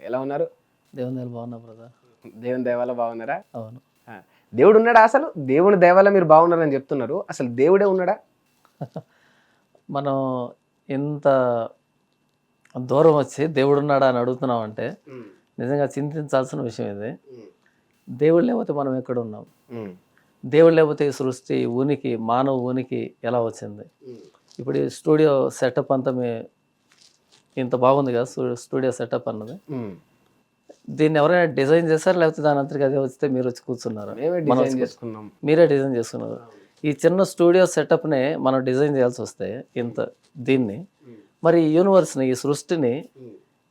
ఎలా ఉన్నారు? దేవుని బాగున్నా బ్రదర్. దేవుని దయవల్ల బాగున్నారా? అవును. దేవుడు ఉన్నాడా అసలు? దేవుని దయవల్ల మీరు బాగున్నారని చెప్తున్నారు. అసలు దేవుడే ఉన్నాడా? మనం ఇంత దూరం వచ్చి దేవుడు ఉన్నాడా అని అడుగుతున్నాం అంటే నిజంగా చింతించాల్సిన విషయం ఇది. దేవుడు లేకపోతే మనం ఎక్కడ ఉన్నాం? దేవుడు లేకపోతే ఈ సృష్టి ఉనికి మానవ ఉనికి ఎలా వచ్చింది? ఇప్పుడు ఈ స్టూడియో సెటప్ అంతా మీ ఇంత బాగుంది కదా స్టూ- స్టూడియో సెటప్ అన్నది. దీన్ని ఎవరైనా డిజైన్ చేశారు? లేకపోతే దాని అంతటికి అదే వస్తే మీరు వచ్చి కూర్చున్నారు? మేమే డిజైన్ చేసుకున్నాం. మీరే డిజైన్ చేసుకున్నారు. ఈ చిన్న స్టూడియో సెటప్ని మనం డిజైన్ చేయాల్సి వస్తే ఇంత దీన్ని. మరి ఈ యూనివర్స్ని ఈ సృష్టిని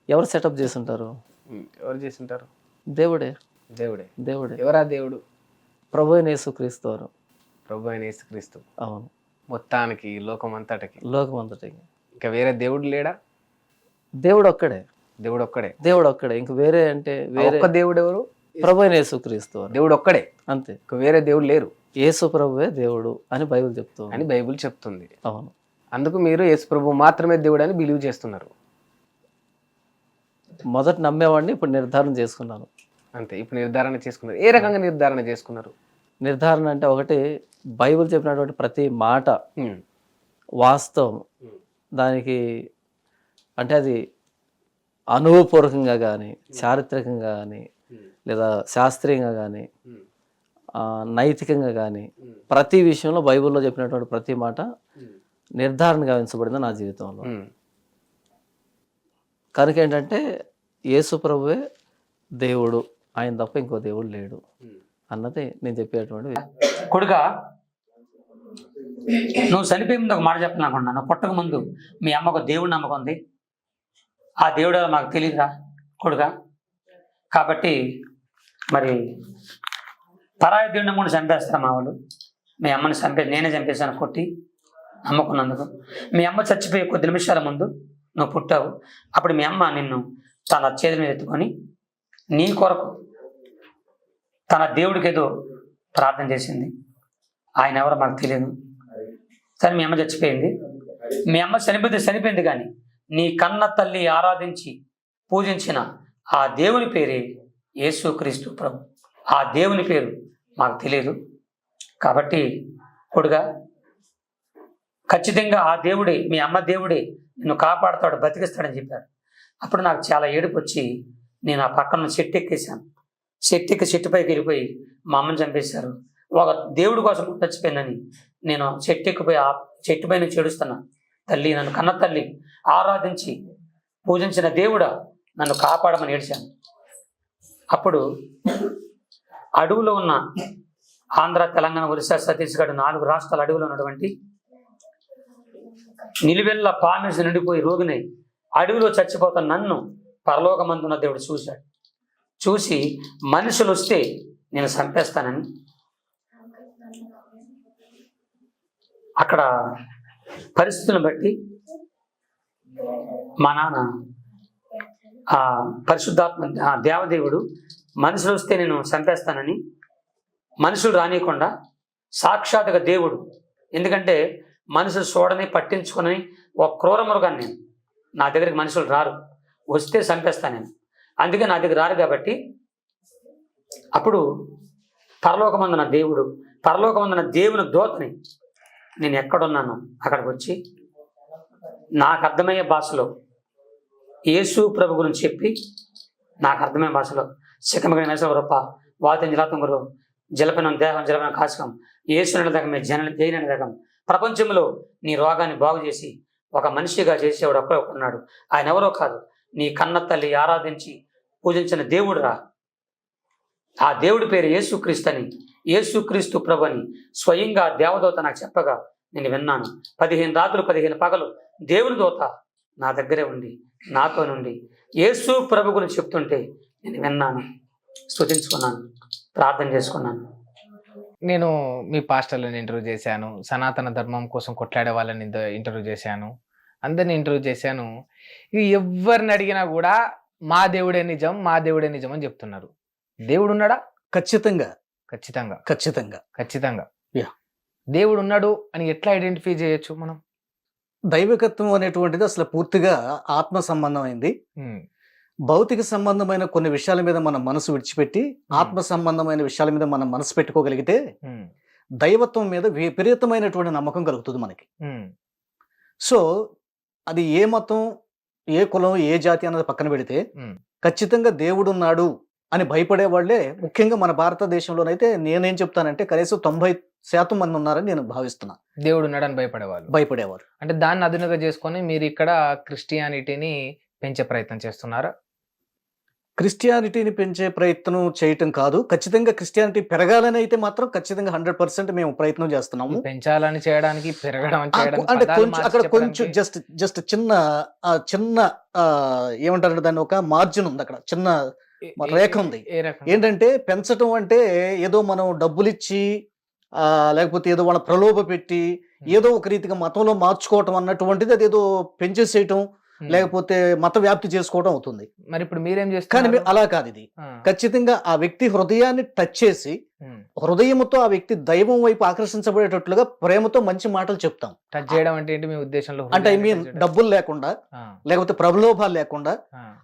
ఎవరు సెటప్ చేసి ఉంటారు ఉమ్, ఎవరు చేసింటారు? దేవుడే. దేవుడే. దేవుడే. ఎవరా దేవుడు? ప్రభు అయిన యేసుక్రీస్తు వారు. ప్రభు అయిన యేసుక్రీస్తు. అవును. మొత్తానికి ఈ లోకం అంతటికి లోకం అంతటికి ఇంకా వేరే దేవుడు లేడా? దేవుడు ఒక్కడే దేవుడు ఒక్కడే దేవుడు ఒక్కడే ఇంక వేరే అంటే వేరే ఒక్క దేవుడు ఎవరు ప్రభు అయిన యేసుక్రీస్తు వారు దేవుడు ఒక్కడే అంతే. ఇంకా వేరే దేవుడు లేరు. యేసు ప్రభువే దేవుడు అని బైబిల్ చెప్తుంది అని బైబిల్ చెప్తుంది. అవును. అందుకు మీరు యేసు ప్రభు మాత్రమే దేవుడు అని బిలీవ్ చేస్తున్నారు. మొదట నమ్మేవాడిని ఇప్పుడు నిర్ధారణ చేసుకున్నాను. అంతే. ఇప్పుడు నిర్ధారణ చేసుకున్నారు. ఏ రకంగా నిర్ధారణ చేసుకున్నారు? నిర్ధారణ అంటే ఒకటి బైబిల్ చెప్పినటువంటి ప్రతి మాట ఉమ్, వాస్తవం. దానికి అంటే అది అనుభవపూర్వకంగా కానీ చారిత్రకంగా కానీ లేదా శాస్త్రీయంగా కానీ నైతికంగా కానీ ప్రతి విషయంలో బైబిల్లో చెప్పినటువంటి ప్రతి మాట నిర్ధారణ గావించబడింది నా జీవితంలో. కనుక ఏంటంటే యేసు ప్రభువే దేవుడు ఆయన తప్ప ఇంకో దేవుడు లేడు. అన్నది నేను చెప్పేటువంటి కొడుక నువ్వు చనిపోయే ముందు ఒక మాట చెప్పాలనుకున్నాను పుట్టక ముందు మీ అమ్మకు దేవుడు నమ్మకం ఉంది? ఆ దేవుడు మాకు తెలియదురా కొడుక. కాబట్టి మరి పరాయి దేవుడిని కూడా చంపేస్తారు మా వాళ్ళు. మీ అమ్మని చంపే నేనే చంపేశాను కొట్టి నమ్ముకున్నందుకు. మీ అమ్మ చచ్చిపోయే కొద్ది నిమిషాల ముందు నువ్వు పుట్టావు. అప్పుడు మీ అమ్మ నిన్ను తన చేతి మీద ఎత్తుకొని నీ కొరకు తన దేవుడికి ఏదో ప్రార్థన చేసింది. ఆయన ఎవరో మాకు తెలియదు. సరే మీ అమ్మ చచ్చిపోయింది. మీ అమ్మ చనిపోతే చనిపోయింది కానీ నీ కన్న తల్లి ఆరాధించి పూజించిన ఆ దేవుని పేరే యేసుక్రీస్తు ప్రభు. ఆ దేవుని పేరు మాకు తెలియదు. కాబట్టి కొడుగా ఖచ్చితంగా ఆ దేవుడే మీ అమ్మ దేవుడే నిన్ను కాపాడుతాడు బతికిస్తాడని చెప్పాడు అప్పుడు నాకు చాలా ఏడుపు వచ్చి నేను ఆ పక్కన చెట్టు ఎక్కేశాను. చెట్టు ఎక్కి చెట్టు పైకి వెళ్ళిపోయి మా అమ్మని చంపేశారు. ఒక దేవుడి కోసం చచ్చిపోయిందని నేను చెట్టు ఎక్కిపోయి ఆ చెట్టు పైన చెడుస్తున్నాను తల్లి నన్ను కన్న తల్లి ఆరాధించి పూజించిన దేవుడా నన్ను కాపాడమని ఏడ్చాను. అప్పుడు అడవులో ఉన్న ఆంధ్ర తెలంగాణ ఒరిస్సా ఛత్తీస్గఢ్ నాలుగు రాష్ట్రాల అడవిలో ఉన్నటువంటి నిలువెల్ల పామేసి నిండిపోయి రోగిని అడవిలో చచ్చిపోతున్న నన్ను పరలోకమందున్న దేవుడు చూశాడు. చూసి మనుషులు వస్తే నేను చంపేస్తానని అక్కడ పరిస్థితులను బట్టి మా నాన్న ఆ పరిశుద్ధాత్మ దేవదేవుడు మనుషులు వస్తే నేను చంపేస్తానని మనుషులు రానియకుండా సాక్షాత్గా దేవుడు. ఎందుకంటే మనుషులు చూడని పట్టించుకొని ఒక క్రూర మృగాన్ని నేను. నా దగ్గరికి మనుషులు రారు. వస్తే చంపేస్తాను నేను. అందుకే నా దగ్గర రారు కాబట్టి అప్పుడు పరలోకమందున దేవుడు పరలోకమందున దేవుని దోతని నేను ఎక్కడున్నాను? అక్కడికి వచ్చి నాకు అర్థమయ్యే భాషలో యేసు ప్రభు గురించి చెప్పి నాకు అర్థమయ్యే భాషలో శిఖమగిన మేసవ రూప వాతం జలాతం గురు జలపనం దేహం జలపనం కాశకం యేసు నిలదగం జన జైన ప్రపంచంలో నీ రోగాన్ని బాగు చేసి ఒక మనిషిగా చేసేవాడు ఒక్కడే ఉన్నాడు. ఆయన ఎవరో కాదు. నీ కన్న తల్లి ఆరాధించి పూజించిన దేవుడు రా ఆ దేవుడి పేరు యేసుక్రీస్తు అని యేసుక్రీస్తు ప్రభు అని స్వయంగా దేవదూత నాకు చెప్పగా నేను విన్నాను. పదిహేను రాత్రులు పదిహేను పగలు దేవుని దూత నా దగ్గరే ఉండి నాతో నుండి యేసు ప్రభు గురించి చెప్తుంటే నేను విన్నాను స్తుతించుకున్నాను ప్రార్థన చేసుకున్నాను. నేను మీ పాస్టర్లను ఇంటర్వ్యూ చేశాను. సనాతన ధర్మం కోసం కొట్లాడే వాళ్ళని ఇంటర్వ్యూ చేశాను. అందరిని ఇంటర్వ్యూ చేశాను. ఇక ఎవరిని అడిగినా కూడా మా దేవుడే నిజం మా దేవుడే నిజం అని చెప్తున్నారు. దేవుడు ఉన్నాడా? ఖచ్చితంగా. ఖచ్చితంగా. ఖచ్చితంగా. ఖచ్చితంగా. Yeah. దేవుడు ఉన్నాడు అని ఎట్లా ఐడెంటిఫై చేయొచ్చు మనం? దైవకత్వం అనేటువంటిది అసలు పూర్తిగా ఆత్మ సంబంధమైంది. భౌతిక సంబంధమైన కొన్ని విషయాల మీద మన మనసు విడిచిపెట్టి ఆత్మ సంబంధమైన విషయాల మీద మనం మనసు పెట్టుకోగలిగితే దైవత్వం మీద విపరీతమైనటువంటి నమ్మకం కలుగుతుంది మనకి. సో అది ఏ మతం ఏ కులం ఏ జాతి అన్నది పక్కన పెడితే. ఖచ్చితంగా దేవుడు ఉన్నాడు అని భయపడే వాళ్ళే ముఖ్యంగా మన భారతదేశంలోనైతే నేనేం చెప్తానంటే కనీసం తొంభై శాతం మంది ఉన్నారని నేను భావిస్తున్నా. దేవుడు ఉన్నాడని భయపడేవాళ్ళు. భయపడేవారు. అంటే దాన్ని అదునుగా చేసుకొని మీరు ఇక్కడ క్రిస్టియానిటీని పెంచే ప్రయత్నం చేస్తున్నారా? క్రిస్టియానిటీని పెంచే ప్రయత్నం చేయటం కాదు. ఖచ్చితంగా క్రిస్టియానిటీ పెరగాలని అయితే మాత్రం ఖచ్చితంగా హండ్రెడ్ పర్సెంట్ మేము ప్రయత్నం చేస్తున్నాము. పెంచాలని చేయడానికి పెరగడం అంటే కొంచెం అక్కడ కొంచెం జస్ట్ జస్ట్ చిన్న చిన్న ఏమంటారు దాన్ని ఒక మార్జిన్ ఉంది అక్కడ. చిన్న రేఖ ఉంది. ఏంటంటే పెంచడం అంటే ఏదో మనం డబ్బులు ఇచ్చి ఆ, లేకపోతే ఏదో వాళ్ళ ప్రలోభ పెట్టి ఏదో ఒక రీతిగా మతంలో మార్చుకోవటం అన్నటువంటిది అది ఏదో పెంచేసేయటం. లేకపోతే మత వ్యాప్తి చేసుకోవడం అవుతుంది. మరి ఇప్పుడు మీరేం కానీ చేస్తున్నారు? మీ- అలా కాదు ఇది. ఖచ్చితంగా ఆ వ్యక్తి హృదయాన్ని టచ్ చేసి. హృదయంతో ఆ వ్యక్తి దైవం వైపు ఆకర్షించబడేటట్లుగా ప్రేమతో మంచి మాటలు చెప్తాం. టచ్ చేయడం అంటే ఏంటి? మీ ఉద్దేశంలో అంటే ఐ మీన్? డబ్బులు లేకుండా లేకపోతే ప్రలోభాలు లేకుండా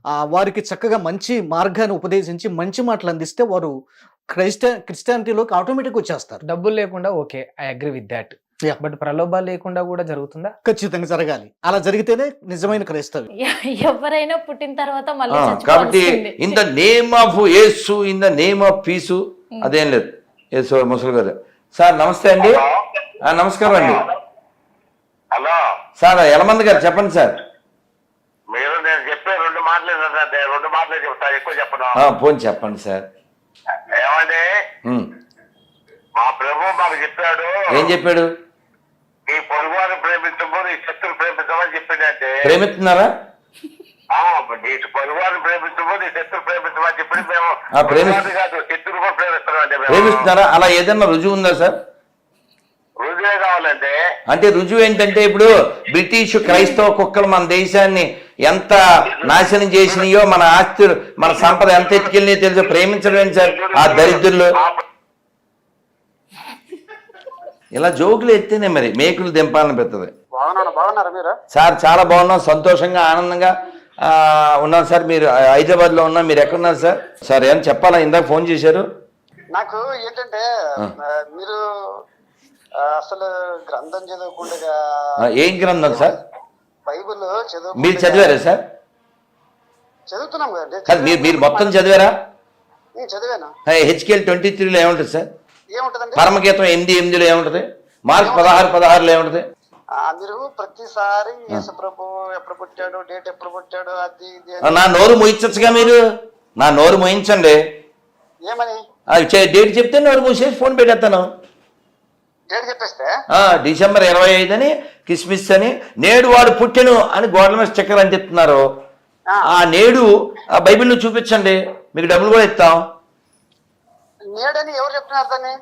ఆ, వారికి చక్కగా మంచి మార్గాన్ని ఉపదేశించి మంచి మాటలు అందిస్తే వారు క్రైస్ట క్రిస్టియానిటీలోకి ఆటోమేటిక్ వచ్చేస్తారు. డబ్బులు లేకుండా okay I agree with that. But ప్రలోభాలు లేకుండా కూడా జరుగుతుందా? ఖచ్చితంగా జరగాలి. అలా జరిగితేనే నిజమైన క్రైస్తవి. ఎవరైనా పుట్టిన తర్వాత మళ్ళీ కాబట్టి. In the name of Yesu in the name of peace అదేం లేదు. యేసు ముసలి గారు. సార్ నమస్తే అండి. ఆ, నమస్కారం అండి. హలో సార్ యలమంది గారు చెప్పండి సార్. మీరు నేను చెప్పే రెండు మాటలే. రెండు మాటలే చెప్తా ఎక్కువ చెప్పను. ఆ, పోనీ చెప్పండి సార్. ఏమండి. మా ప్రభు మాకు చెప్పాడు. ఏం చెప్పాడు? ఈ పొరుగువారిని ప్రేమించము నీ శత్రులు ప్రేమించమని చెప్పిందంటే ప్రేమిస్తున్నారా? నీ పొరుగువారిని ప్రేమించము నీ ప్రేమించమని చెప్పి మేము కాదు కూడా ప్రేమిస్తున్నారా? అలా ఏదైనా రుజువు ఉందా సార్? రుజువే కావాలంటే. అంటే రుజువు ఏంటంటే ఇప్పుడు బ్రిటిష్ క్రైస్తవ కుక్కలు మన దేశాన్ని ఎంత నాశనం చేసినాయో మన ఆస్తి మన సంపద ఎంత ఎత్తుకెళ్ళినాయో తెలుసు? ప్రేమించడం సార్? ఆ దరిద్రులు. ఇలా జోకులు ఎత్తేనే మరి మేకులు దింపాలని పెడుతుంది మీరు? సార్ చాలా బాగున్నాం సంతోషంగా ఆనందంగా. ఆ, ఉన్నాం సార్ మీరు హైదరాబాద్లో ఉన్నాం మీరు ఎక్కడున్నారు సార్? సార్ ఏం చెప్పాలా? ఇందాక ఫోన్ చేశారు. నాకు ఏంటంటే మీరు అసలు గ్రంథం చదవకుండా ఏం గ్రంథం సార్? బైబిల్ చదువు మీరు చదివారా సార్? చదువుతున్నాం కాదు మీరు మీరు మొత్తం చదివారా? చదివాను? హెచ్కేఎల్ ట్వంటీ త్రీలో ఏముంటుంది సార్? పరమగీతం ఎనిమిది ఎనిమిదిలో ఏముంటుంది? మార్క్ పదహారు పదహారులో ఏముంటుంది? మీరు ప్రతిసారి యేసు ప్రభు ఎప్పుడు పుట్టాడు డేట్ ఎప్పుడు పుట్టాడు అది నా నోరు మోయించచ్చుగా మీరు? నా నోరు మోయించండి. ఏమని? డేట్ చెప్తే నోరు మూసేసి ఫోన్ పెట్టేస్తాను. డేట్ చెప్పేస్తే? డిసెంబర్ ఇరవై ఐదు అని కిస్మిస్ అని నేడు వాడు పుట్టెను అని గోడల మీద స్టిక్కర్ అని చెప్తున్నారు ఆ. నేడు ఆ బైబిల్లో చూపించండి. మీకు డబ్బులు కూడా ఇస్తాం. నేడని ఎవరు చెప్తున్నారు దాన్ని?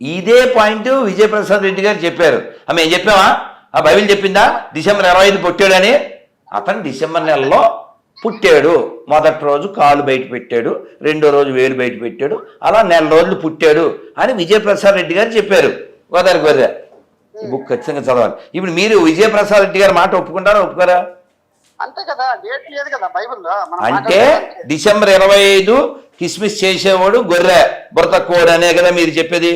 ఇదే పాయింట్ విజయప్రసాద్ రెడ్డి గారు చెప్పారు. ఆమె ఏం చెప్పావా? ఆ బైబిల్ చెప్పిందా? డిసెంబర్ ఇరవై ఐదు పుట్టాడని? అతను డిసెంబర్ నెలలో పుట్టాడు. మొదటి రోజు కాలు బయట పెట్టాడు. రెండో రోజు వేలు బయట పెట్టాడు. అలా నెల రోజులు పుట్టాడు అని విజయప్రసాద్ రెడ్డి గారు చెప్పారు. గోదావరి ఈ బుక్ ఖచ్చితంగా చదవాలి. ఇప్పుడు మీరు విజయప్రసాద్ రెడ్డి గారి మాట ఒప్పుకుంటారా ఒప్పుకోరా? అంతే కదా డేట్ లేదు కదా బైబిల్లో. అంటే. డిసెంబర్ ఇరవై ఐదు కిస్మిస్ చేసేవాడు గొర్రె. బుర్ర కోడ్ అనే కదా మీరు చెప్పేది?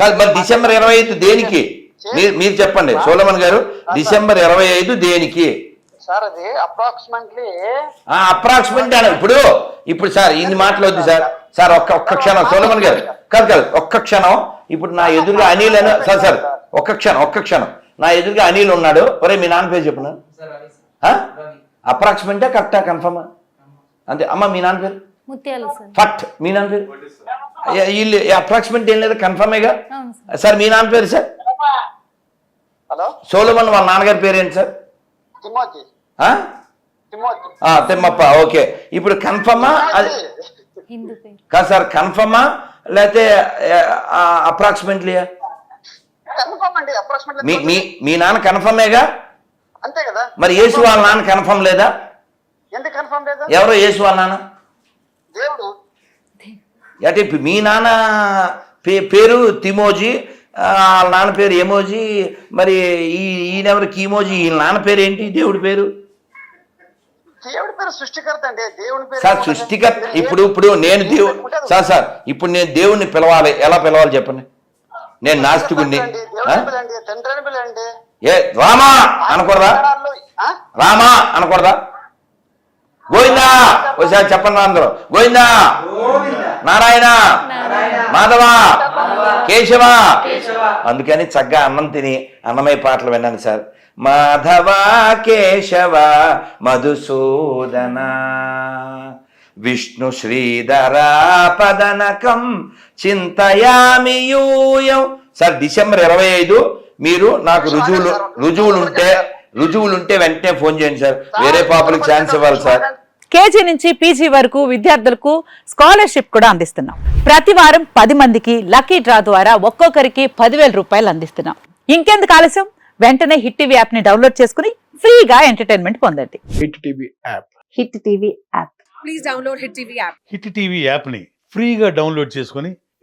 కాదు మరి డిసెంబర్ ఇరవై ఐదు దేనికి? మీరు మీరు చెప్పండి. సోలమన్ గారు డిసెంబర్ ఇరవై ఐదు దేనికి? సార్ అది అప్రాక్సిమేట్లీ అప్రాక్సిమేట్ అని ఇప్పుడు ఇప్పుడు సార్ ఇన్ని మాటలు వద్దు సార్. సార్ ఒక్క ఒక్క క్షణం. సోలమన్ గారు కాదు కాదు ఒక్క క్షణం. ఇప్పుడు నా ఎదురుగా అనిల్ అని సార్ సార్ ఒక్క క్షణం ఒక్క క్షణం. నా ఎదురుగా అనిల్ ఉన్నాడు. ఒరే మీ నాన్న పేరు చెప్పున? అప్రాక్సిమేటా కరెక్టా కన్ఫర్మా అంతే అమ్మ మీ నాన్న పేరు? ముత్యాలు సార్. ఫట్ మీ నాన్న పేరు? వీళ్ళు అప్రాక్సిమేట్ ఏం లేదు కన్ఫర్మేగా సార్. సార్ మీ నాన్న పేరు సార్? హలో? సోలమన్ వాళ్ళ నాన్నగారి పేరు ఏంటి సార్? తిమ్మప్ప ఓకే. ఇప్పుడు కన్ఫర్మా అది కాదు సార్ కన్ఫర్మా లేకపోతే అప్రాక్సిమేట్లీ కన్ఫర్మ్ అండి అప్రాక్సిమేట్లీ మీ నాన్న కన్ఫర్మేగా అంతే కదా. మరి యేసు వాళ్ళ నాన్న కన్ఫర్మ్ లేదా? ఎందుకు కన్ఫర్మ్ లేదు ఎవరో యేసు వాళ్ళ నాన్న. దేవుడు? అంటే మీ నాన్న పే పేరు తిమోజీ ఆ, వాళ్ళ నాన్న పేరు ఎమోజీ మరి ఈ ఈయనెవరు కీమోజీ వీళ్ళ నాన్న పేరు ఏంటి దేవుడి పేరు? దేవుడి పేరు సృష్టికర్త అండి దేవుడి పేరు సార్? సృష్టికర్త ఇప్పుడు ఇప్పుడు నేను ఏం దేవు పెట్టుకుంటారు? సార్ సార్ ఇప్పుడు నేను దేవుణ్ణి పిలవాలి ఎలా పిలవాలి చెప్పండి? నేను? దేవుడిని పిలండి ఏ రామా అనకూడదా? రామా అనకూడదా? గోవిందా! ఒకసారి చెప్పండి అందరూ. గోవిందా! నారాయణ! మాధవ! కేశవ! అందుకని చక్కగా అన్నం తిని అన్నమయ్య పాటలు విన్నాను సార్. మాధవ కేశవ మధుసూదన విష్ణు శ్రీధర పదనకం చింతయామి యూయం సార్ డిసెంబర్ ఇరవై ఐదు మీరు నాకు రుజువులు రుజువులు ఉంటే రుజువులు ఉంటే వెంటనే ఫోన్ చేయండి సార్. వేరే పాపలకు ఛాన్స్ ఇవ్వాలి సార్. కేజీ నుంచి పీజీ వరకు విద్యార్థులకు స్కాలర్షిప్ కూడా అందిస్తున్నాం. ప్రతి వారం పది మందికి లక్కీ డ్రా ద్వారా ఒక్కొక్కరికి పదివేల రూపాయలు అందిస్తున్నాం. ఇంకెందుకు ఆలస్యం? వెంటనే హిట్ టీవీ యాప్ని డౌన్లోడ్ చేసుకుని ఫ్రీగా ఎంటర్టైన్మెంట్ పొందండి. Hit TV app. Hit TV app. Hit TV యాప్ని ఫ్రీగా డౌన్లోడ్ చేసుకొని